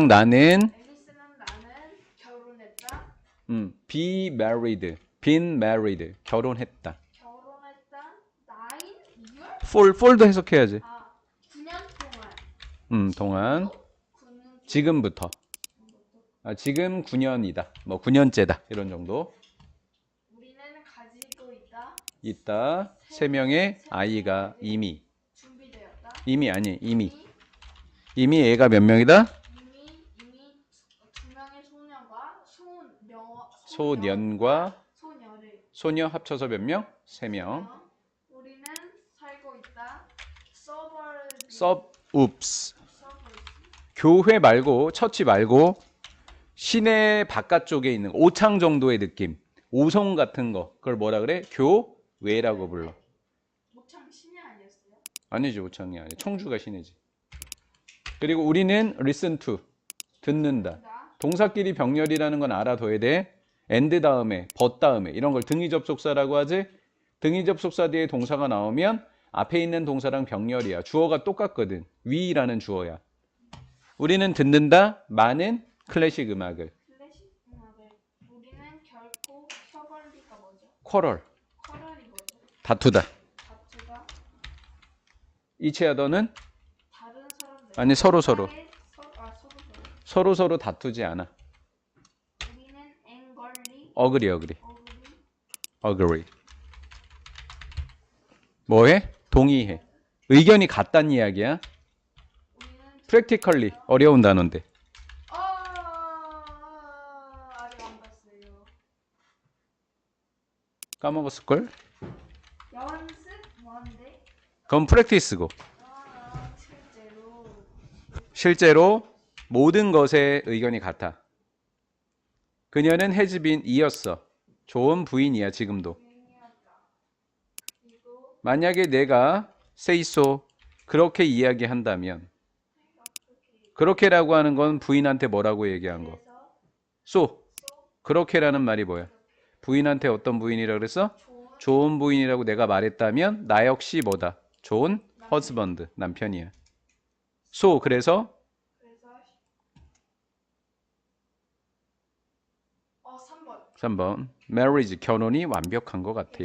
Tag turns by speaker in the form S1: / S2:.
S1: 나는
S2: 앨리스는 나는.
S1: 음, be married, been married, 결혼했다.
S2: 결혼했다. nine year?
S1: for, for도 해석해야지.
S2: 아, 9년 동안.
S1: 음, 동안
S2: 9년
S1: 지금부터. 아, 지금 9년이다. 뭐 9년째다. 이런 정도.
S2: 우리는 가지고 있다.
S1: 있다. 세 명의 아이가 이미
S2: 준비되었다.
S1: 이미 아니 이미
S2: 이미
S1: 애가 몇 명이다?
S2: 이미 이미 두 명의 소녀가
S1: 소년과
S2: 소녀를
S1: 소녀 합쳐서 몇 명? 세 명.
S2: 우리는 살고 있다. 서벌
S1: oops. 교회 말고 처치 말고 시내 바깥쪽에 있는 오창 정도의 느낌. 오송 같은 거. 그걸 뭐라 그래? 교외라고 불러.
S2: 목창 신이 아니었어요?
S1: 아니지 오창이 아니. 청주가 시내지. 그리고 우리는 listen to 듣는다.
S2: 나
S1: 동사끼리 병렬이라는 건 알아둬야 돼. And 다음에, but 다음에 이런 걸 등위 접속사라고 하지. 등위 접속사 뒤에 동사가 나오면 앞에 있는 동사랑 병렬이야. 주어가 똑같거든. 위라는 주어야. 우리는 듣는다. 많은 클래식 음악을.
S2: 클래식 음악을 우리는 결코 혀벌리가 뭐죠?
S1: 쿼럴.
S2: 커럴이 뭐죠?
S1: 다투다.
S2: 다투가
S1: 이치하더는
S2: 다른 사람들
S1: 아니 서로 서로
S2: 서, 아 서로 서로
S1: 서로 서로 다투지 않아. 어그리 어그리.
S2: 어그리
S1: agree. 뭐해? 동의해. 의견이 같단 이야기야. practically 어려운 단어인데.
S2: 아
S1: 까먹었을 걸?
S2: 뭔데?
S1: 그건 practice고.
S2: 아 실제로
S1: 실제로 모든 것에 의견이 같아. 그녀는 has been 이었어. 좋은 부인이야 지금도. 만약에 내가 so 그렇게 이야기한다면 그렇게라고 하는 건 부인한테 뭐라고 얘기한 거? so 그렇게라는 말이 뭐야? 부인한테 어떤 부인이라 그랬어?
S2: 좋은
S1: 부인이라고 내가 말했다면 나 역시 뭐다? 좋은 husband 남편이야. 그래서
S2: 그래서 어 3번
S1: 3번 marriage 결혼이 완벽한 것 같아.